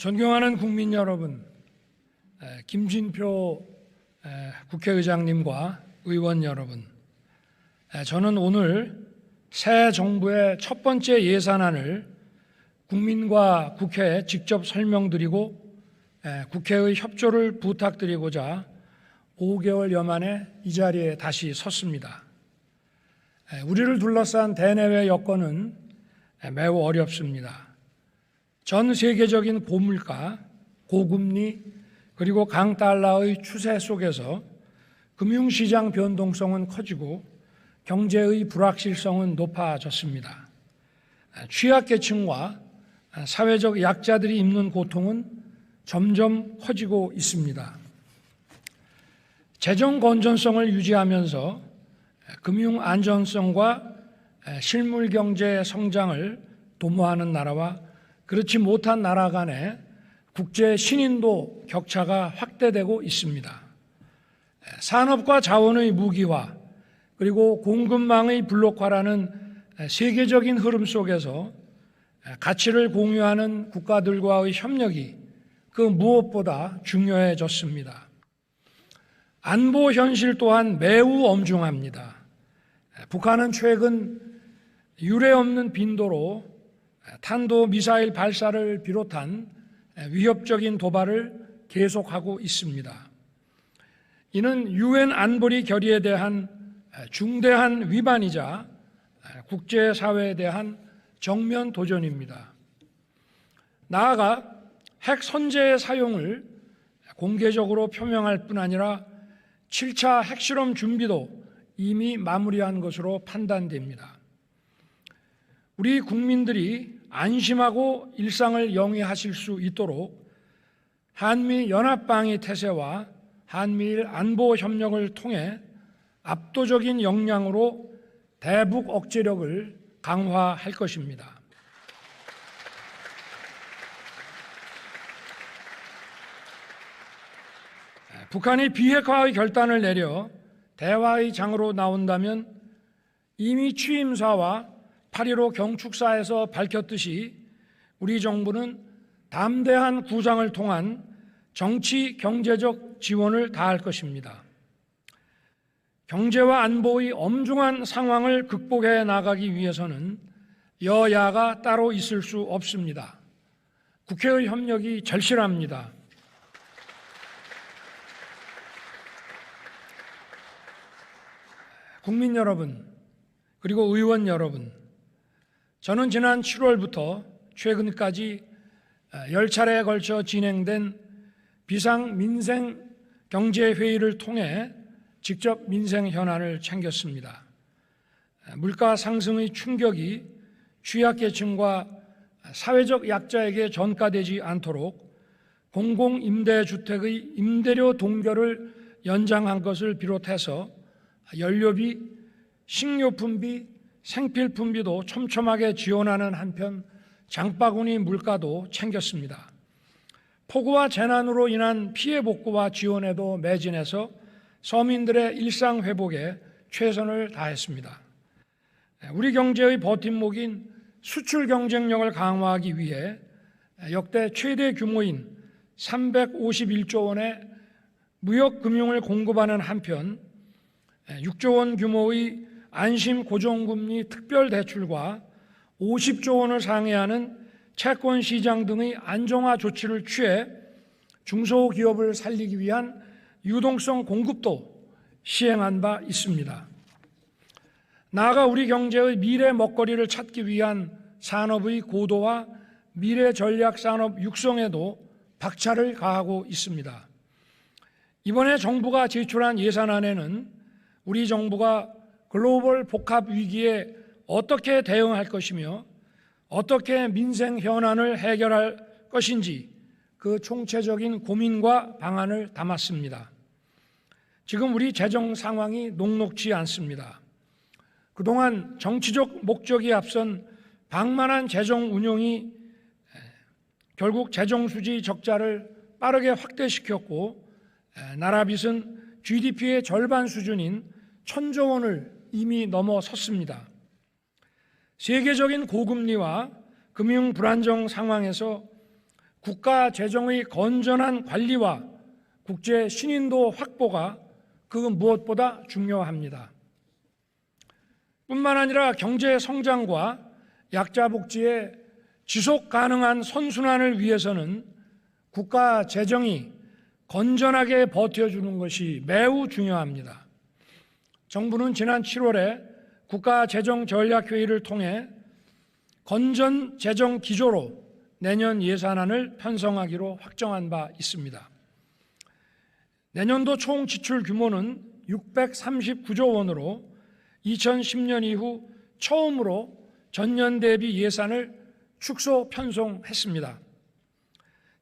존경하는 국민 여러분, 에, 김진표 에, 국회의장님과 의원 여러분, 에, 저는 오늘 새 정부의 첫 번째 예산안을 국민과 국회에 직접 설명드리고 에, 국회의 협조를 부탁드리고자 5개월여 만에 이 자리에 다시 섰습니다. 에, 우리를 둘러싼 대내외 여건은 에, 매우 어렵습니다. 전 세계적인 고물가, 고금리, 그리고 강달러의 추세 속에서 금융시장 변동성은 커지고 경제의 불확실성은 높아졌습니다. 취약계층과 사회적 약자들이 입는 고통은 점점 커지고 있습니다. 재정 건전성을 유지하면서 금융 안전성과 실물 경제 성장을 도모하는 나라와 그렇지 못한 나라 간의 국제 신인도 격차가 확대되고 있습니다. 산업과 자원의 무기화 그리고 공급망의 블록화라는 세계적인 흐름 속에서 가치를 공유하는 국가들과의 협력이 그 무엇보다 중요해졌습니다. 안보 현실 또한 매우 엄중합니다. 북한은 최근 유례 없는 빈도로 탄도 미사일 발사를 비롯한 위협적인 도발을 계속하고 있습니다. 이는 유엔 안보리 결의에 대한 중대한 위반이자 국제 사회에 대한 정면 도전입니다. 나아가 핵 선제의 사용을 공개적으로 표명할 뿐 아니라 7차 핵실험 준비도 이미 마무리한 것으로 판단됩니다. 우리 국민들이 안심하고 일상을 영위하실 수 있도록 한미 연합방위 태세와 한미일 안보 협력을 통해 압도적인 역량으로 대북 억제력을 강화할 것입니다. 북한이 비핵화의 결단을 내려 대화의 장으로 나온다면 이미 취임사와 8.15 경축사에서 밝혔듯이 우리 정부는 담대한 구상을 통한 정치 경제적 지원을 다할 것입니다. 경제와 안보의 엄중한 상황을 극복해 나가기 위해서는 여야가 따로 있을 수 없습니다. 국회의 협력이 절실합니다. 국민 여러분, 그리고 의원 여러분, 저는 지난 7월부터 최근까지 열 차례에 걸쳐 진행된 비상 민생 경제 회의를 통해 직접 민생 현안을 챙겼습니다. 물가 상승의 충격이 취약계층과 사회적 약자에게 전가되지 않도록 공공임대주택의 임대료 동결을 연장한 것을 비롯해서 연료비, 식료품비, 생필품비도 촘촘하게 지원하는 한편 장바구니 물가도 챙겼습니다. 폭우와 재난으로 인한 피해 복구와 지원에도 매진해서 서민들의 일상 회복에 최선을 다했습니다. 우리 경제의 버팀목인 수출 경쟁력을 강화하기 위해 역대 최대 규모인 351조 원의 무역 금융을 공급하는 한편 6조 원 규모의 안심 고정금리 특별 대출과 50조 원을 상회하는 채권 시장 등의 안정화 조치를 취해 중소기업을 살리기 위한 유동성 공급도 시행한 바 있습니다. 나아가 우리 경제의 미래 먹거리를 찾기 위한 산업의 고도와 미래 전략 산업 육성에도 박차를 가하고 있습니다. 이번에 정부가 제출한 예산안에는 우리 정부가 글로벌 복합 위기에 어떻게 대응할 것이며 어떻게 민생 현안을 해결할 것인지 그 총체적인 고민과 방안을 담았습니다. 지금 우리 재정 상황이 녹록지 않습니다. 그동안 정치적 목적이 앞선 방만한 재정 운용이 결국 재정 수지 적자를 빠르게 확대시켰고 나라 빚은 GDP의 절반 수준인 천조 원을 이미 넘어섰습니다. 세계적인 고금리와 금융 불안정 상황에서 국가 재정의 건전한 관리와 국제 신인도 확보가 그 무엇보다 중요합니다. 뿐만 아니라 경제 성장과 약자 복지의 지속 가능한 선순환을 위해서는 국가 재정이 건전하게 버텨주는 것이 매우 중요합니다. 정부는 지난 7월에 국가 재정 전략 회의를 통해 건전 재정 기조로 내년 예산안을 편성하기로 확정한 바 있습니다. 내년도 총 지출 규모는 639조 원으로 2010년 이후 처음으로 전년 대비 예산을 축소 편성했습니다.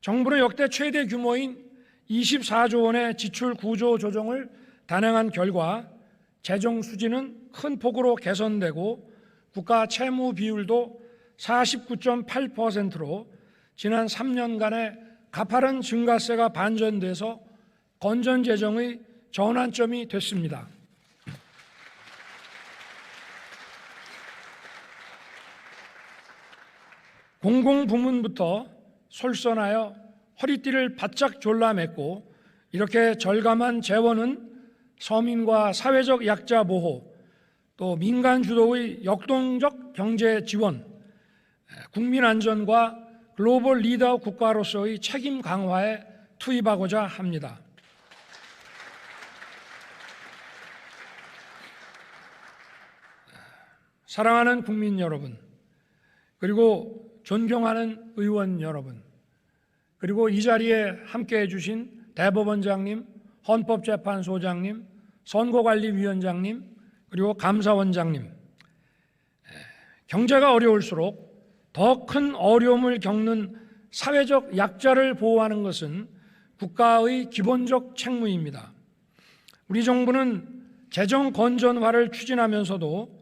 정부는 역대 최대 규모인 24조 원의 지출 구조 조정을 단행한 결과 재정 수지는 큰 폭으로 개선되고 국가 채무 비율도 49.8%로 지난 3년간의 가파른 증가세가 반전돼서 건전 재정의 전환점이 됐습니다. 공공 부문부터 솔선하여 허리띠를 바짝 졸라맸고 이렇게 절감한 재원은 서민과 사회적 약자 보호, 또 민간 주도의 역동적 경제 지원, 국민 안전과 글로벌 리더 국가로서의 책임 강화에 투입하고자 합니다. 사랑하는 국민 여러분, 그리고 존경하는 의원 여러분, 그리고 이 자리에 함께 해주신 대법원장님, 헌법재판소장님, 선거관리위원장님, 그리고 감사원장님, 경제가 어려울수록 더 큰 어려움을 겪는 사회적 약자를 보호하는 것은 국가의 기본적 책무입니다. 우리 정부는 재정 건전화를 추진하면서도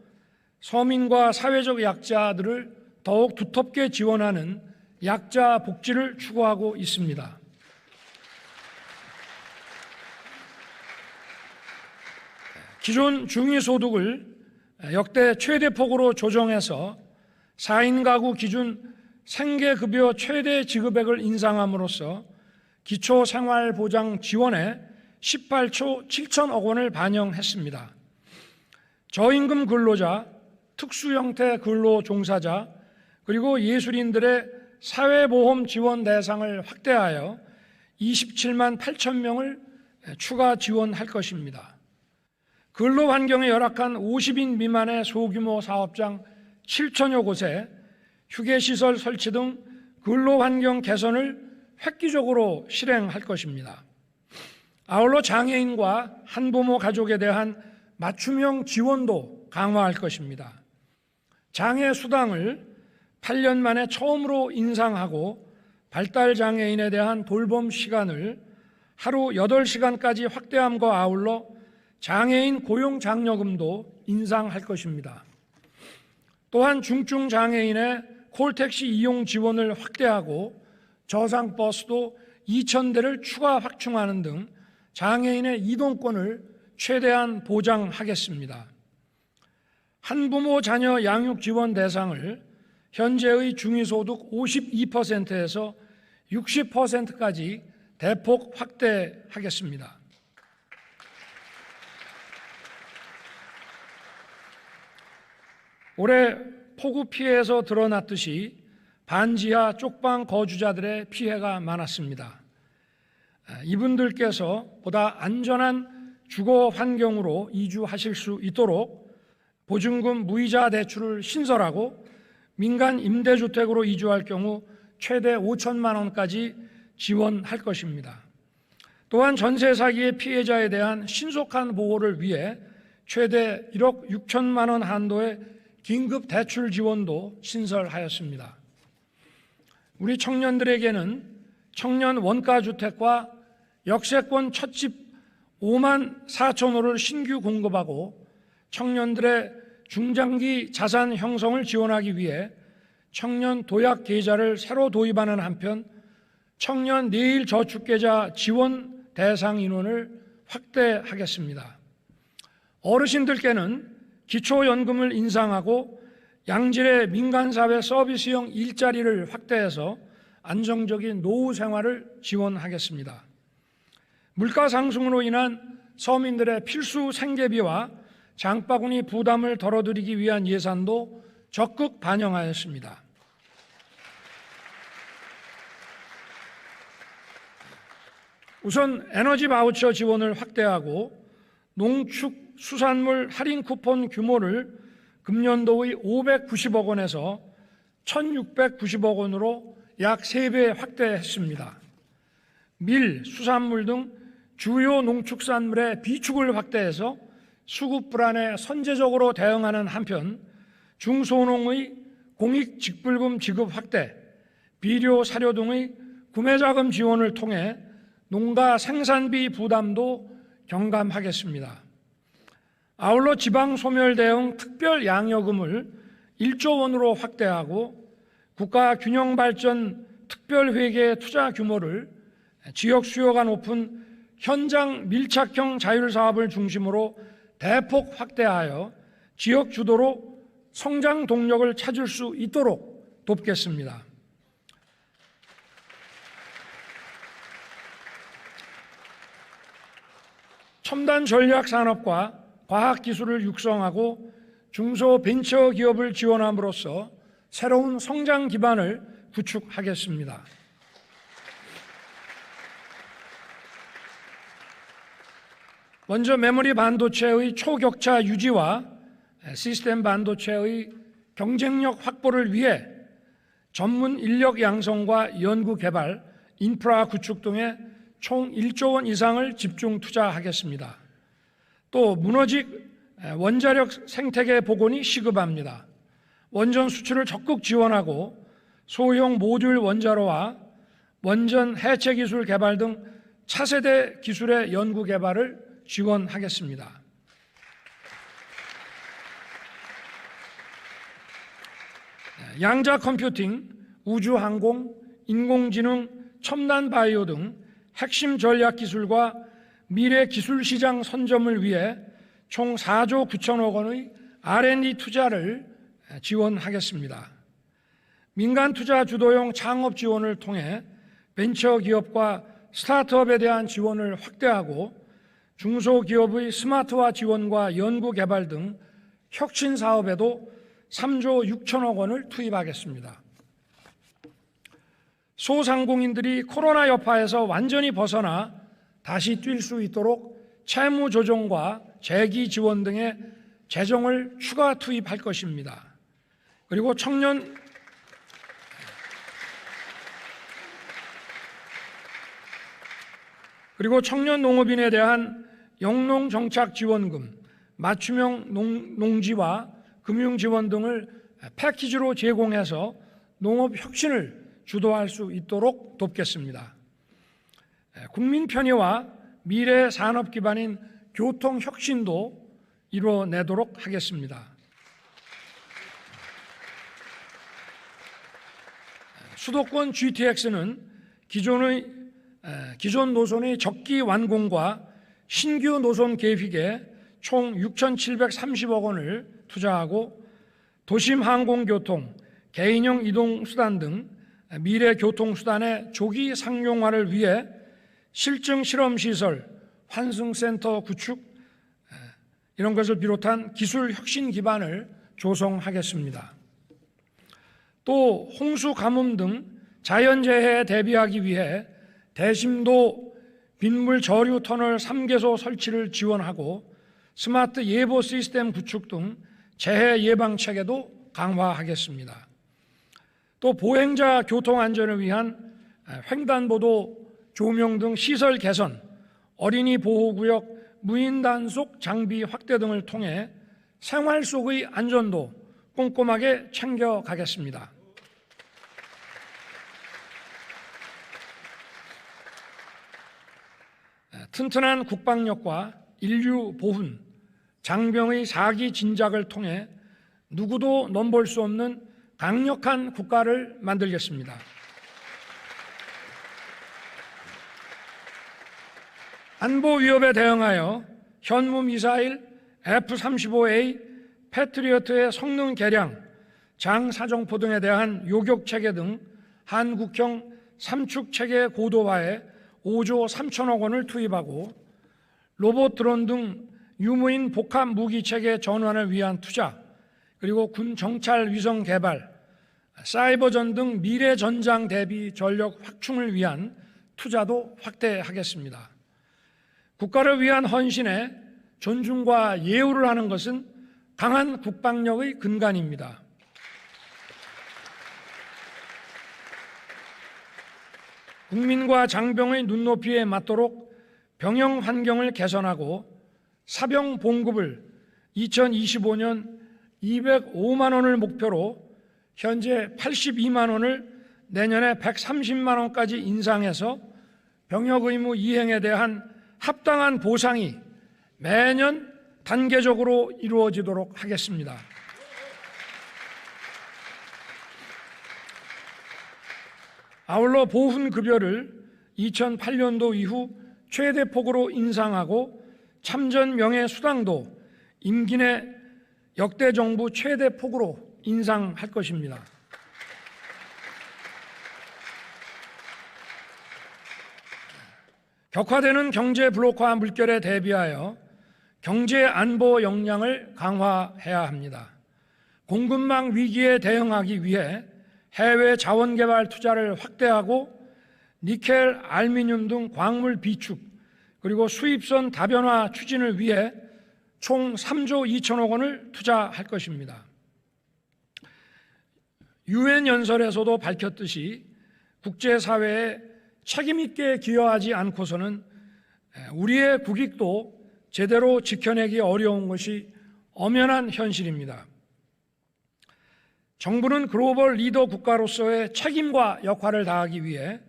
서민과 사회적 약자들을 더욱 두텁게 지원하는 약자 복지를 추구하고 있습니다. 기존 중위소득을 역대 최대 폭으로 조정해서 4인 가구 기준 생계급여 최대 지급액을 인상함으로써 기초생활보장 지원에 18초 7천억 원을 반영했습니다. 저임금 근로자, 특수형태 근로 종사자, 그리고 예술인들의 사회보험 지원 대상을 확대하여 27만 8천 명을 추가 지원할 것입니다. 근로 환경에 열악한 50인 미만의 소규모 사업장 7천여 곳에 휴게시설 설치 등 근로 환경 개선을 획기적으로 실행할 것입니다. 아울러 장애인과 한부모 가족에 대한 맞춤형 지원도 강화할 것입니다. 장애 수당을 8년 만에 처음으로 인상하고 발달 장애인에 대한 돌봄 시간을 하루 8시간까지 확대함과 아울러 장애인 고용 장려금도 인상할 것입니다. 또한 중증 장애인의 콜택시 이용 지원을 확대하고 저상 버스도 2,000대를 추가 확충하는 등 장애인의 이동권을 최대한 보장하겠습니다. 한부모 자녀 양육 지원 대상을 현재의 중위소득 52%에서 60%까지 대폭 확대하겠습니다. 올해 폭우 피해에서 드러났듯이 반지하 쪽방 거주자들의 피해가 많았습니다. 이분들께서 보다 안전한 주거 환경으로 이주하실 수 있도록 보증금 무이자 대출을 신설하고 민간 임대주택으로 이주할 경우 최대 5천만 원까지 지원할 것입니다. 또한 전세 사기의 피해자에 대한 신속한 보호를 위해 최대 1억 6천만 원 한도의 긴급 대출 지원도 신설하였습니다. 우리 청년들에게는 청년 원가 주택과 역세권 첫집 5만 4천 호를 신규 공급하고 청년들의 중장기 자산 형성을 지원하기 위해 청년 도약 계좌를 새로 도입하는 한편 청년 내일 저축계좌 지원 대상 인원을 확대하겠습니다. 어르신들께는 기초연금을 인상하고 양질의 민간사회 서비스형 일자리를 확대해서 안정적인 노후 생활을 지원하겠습니다. 물가 상승으로 인한 서민들의 필수 생계비와 장바구니 부담을 덜어드리기 위한 예산도 적극 반영하였습니다. 우선 에너지 바우처 지원을 확대하고 농축 수산물 할인 쿠폰 규모를 금년도의 590억 원에서 1690억 원으로 약 3배 확대했습니다. 밀, 수산물 등 주요 농축산물의 비축을 확대해서 수급 불안에 선제적으로 대응하는 한편 중소농의 공익 직불금 지급 확대, 비료, 사료 등의 구매 자금 지원을 통해 농가 생산비 부담도 경감하겠습니다. 아울러 지방 소멸 대응 특별 양여금을 1조 원으로 확대하고 국가 균형 발전 특별 회계 투자 규모를 지역 수요가 높은 현장 밀착형 자율 사업을 중심으로 대폭 확대하여 지역 주도로 성장 동력을 찾을 수 있도록 돕겠습니다. 첨단 전략 산업과 과학 기술을 육성하고 중소 벤처 기업을 지원함으로써 새로운 성장 기반을 구축하겠습니다. 먼저 메모리 반도체의 초격차 유지와 시스템 반도체의 경쟁력 확보를 위해 전문 인력 양성과 연구 개발, 인프라 구축 등에 총 1조 원 이상을 집중 투자하겠습니다. 또 무너직 원자력 생태계 복원이 시급합니다. 원전 수출을 적극 지원하고 소형 모듈 원자로와 원전 해체 기술 개발 등 차세대 기술의 연구 개발을 지원하겠습니다. 양자 컴퓨팅, 우주항공, 인공지능, 첨단 바이오 등 핵심 전략 기술과 미래 기술 시장 선점을 위해 총 4조 9천억 원의 R&D 투자를 지원하겠습니다. 민간 투자 주도형 창업 지원을 통해 벤처 기업과 스타트업에 대한 지원을 확대하고 중소기업의 스마트화 지원과 연구 개발 등 혁신 사업에도 3조 6천억 원을 투입하겠습니다. 소상공인들이 코로나 여파에서 완전히 벗어나 다시 뛸 수 있도록 채무 조정과 재기 지원 등의 재정을 추가 투입할 것입니다. 그리고 청년 그리고 청년 농업인에 대한 영농 정착 지원금, 맞춤형 농, 농지와 금융 지원 등을 패키지로 제공해서 농업 혁신을 주도할 수 있도록 돕겠습니다. 국민 편의와 미래 산업 기반인 교통 혁신도 이뤄내도록 하겠습니다. 수도권 GTX는 기존의 기존 노선의 적기 완공과 신규 노선 계획에 총 6,730억 원을 투자하고 도심 항공교통, 개인형 이동수단 등 미래 교통수단의 조기 상용화를 위해 실증 실험 시설, 환승센터 구축 이런 것을 비롯한 기술 혁신 기반을 조성하겠습니다. 또 홍수 가뭄 등 자연재해에 대비하기 위해 대심도 빗물 저류 터널 3개소 설치를 지원하고 스마트 예보 시스템 구축 등 재해 예방 체계도 강화하겠습니다. 또 보행자 교통 안전을 위한 횡단보도 조명 등 시설 개선, 어린이 보호구역 무인 단속 장비 확대 등을 통해 생활 속의 안전도 꼼꼼하게 챙겨가겠습니다. 튼튼한 국방력과 인류 보훈, 장병의 사기 진작을 통해 누구도 넘볼 수 없는 강력한 국가를 만들겠습니다. 안보 위협에 대응하여 현무 미사일 F-35A 패트리어트의 성능 개량, 장사정포 등에 대한 요격 체계 등 한국형 삼축 체계 고도화에 5조 3천억 원을 투입하고 로봇 드론 등 유무인 복합 무기 체계 전환을 위한 투자, 그리고 군 정찰 위성 개발, 사이버전 등 미래 전장 대비 전력 확충을 위한 투자도 확대하겠습니다. 국가를 위한 헌신에 존중과 예우를 하는 것은 강한 국방력의 근간입니다. 국민과 장병의 눈높이에 맞도록 병영 환경을 개선하고 사병 봉급을 2025년 205만 원을 목표로 현재 82만 원을 내년에 130만 원까지 인상해서 병역 의무 이행에 대한 합당한 보상이 매년 단계적으로 이루어지도록 하겠습니다. 아울러 보훈 급여를 2008년도 이후 최대 폭으로 인상하고 참전 명예 수당도 임기 내 역대 정부 최대 폭으로 인상할 것입니다. 격화되는 경제 블록화 물결에 대비하여 경제 안보 역량을 강화해야 합니다. 공급망 위기에 대응하기 위해 해외 자원 개발 투자를 확대하고 니켈, 알미늄 등 광물 비축 그리고 수입선 다변화 추진을 위해 총 3조 2천억 원을 투자할 것입니다. 유엔 연설에서도 밝혔듯이 국제사회에 책임있게 기여하지 않고서는 우리의 국익도 제대로 지켜내기 어려운 것이 엄연한 현실입니다. 정부는 글로벌 리더 국가로서의 책임과 역할을 다하기 위해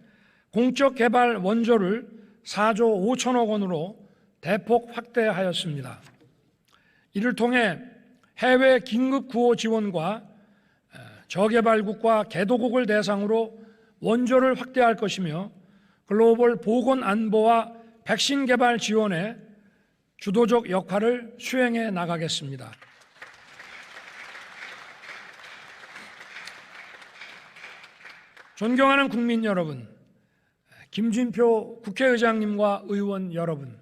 공적 개발 원조를 4조 5천억 원으로 대폭 확대하였습니다. 이를 통해 해외 긴급 구호 지원과 저개발국과 개도국을 대상으로 원조를 확대할 것이며 글로벌 보건 안보와 백신 개발 지원에 주도적 역할을 수행해 나가겠습니다. 존경하는 국민 여러분, 김진표 국회의장님과 의원 여러분,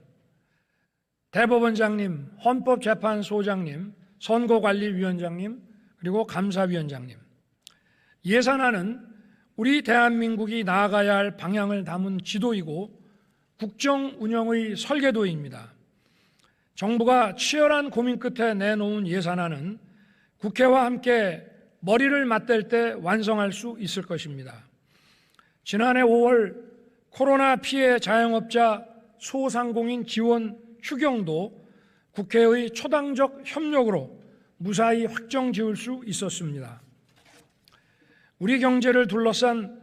대법원장님, 헌법재판소장님, 선거관리위원장님, 그리고 감사위원장님, 예산안은 우리 대한민국이 나아가야 할 방향을 담은 지도이고 국정 운영의 설계도입니다. 정부가 치열한 고민 끝에 내놓은 예산안은 국회와 함께 머리를 맞댈 때 완성할 수 있을 것입니다. 지난해 5월 코로나 피해 자영업자 소상공인 지원 추경도 국회의 초당적 협력으로 무사히 확정 지을 수 있었습니다. 우리 경제를 둘러싼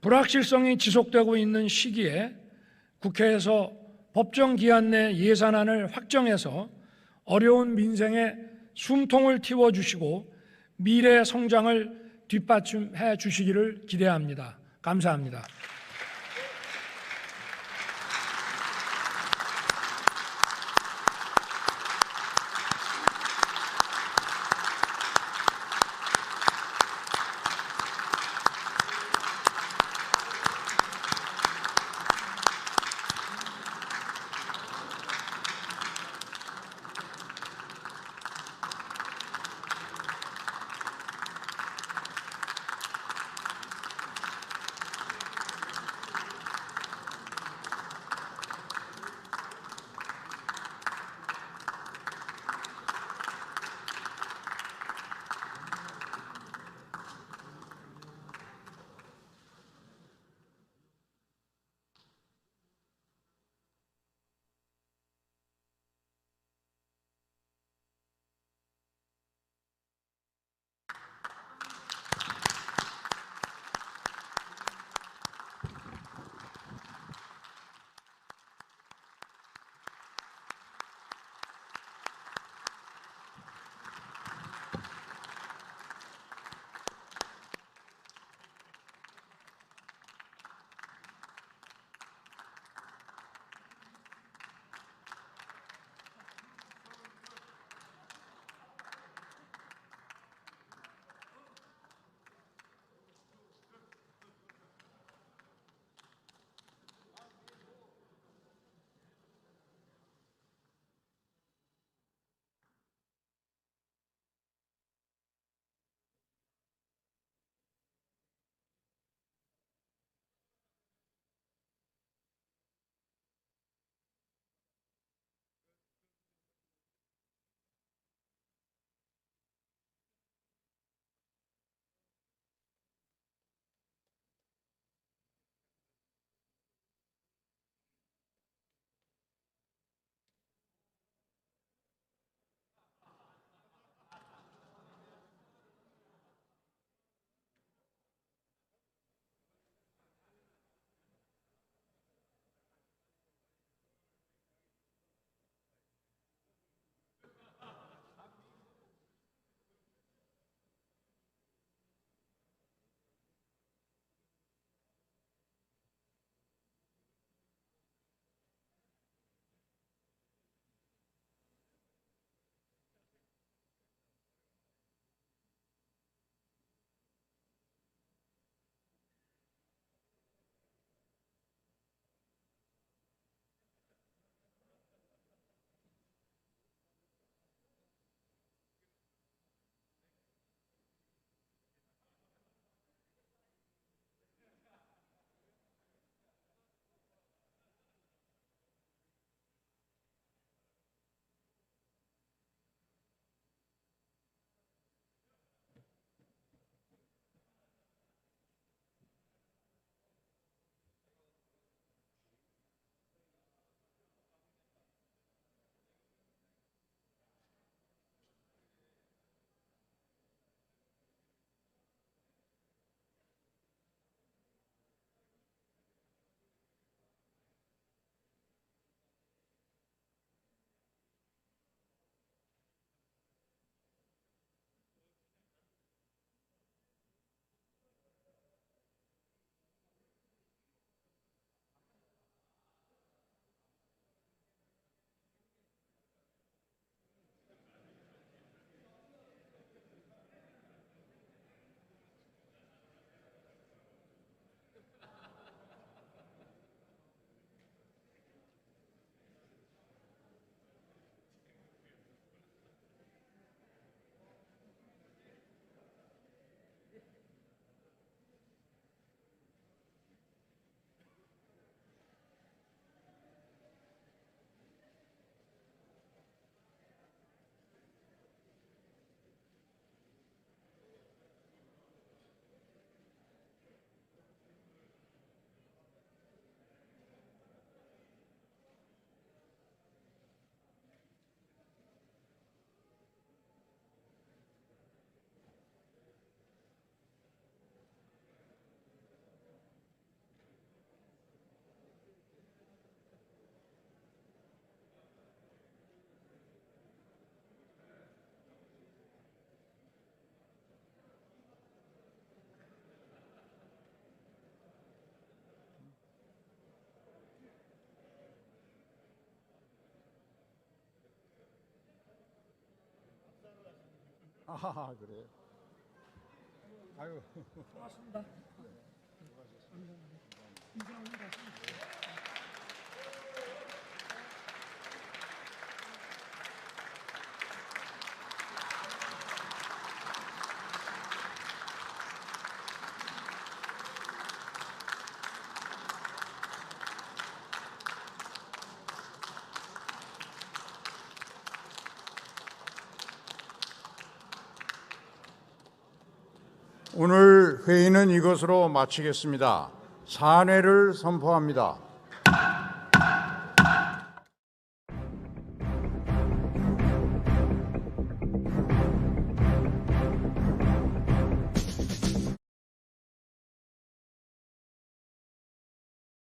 불확실성이 지속되고 있는 시기에 국회에서 법정 기한 내 예산안을 확정해서 어려운 민생에 숨통을 틔워주시고 미래 성장을 뒷받침해 주시기를 기대합니다. 감사합니다. 아 그래요. 아유. 고맙습니다. 오늘 회의는 이것으로 마치겠습니다. 사례를 선포합니다.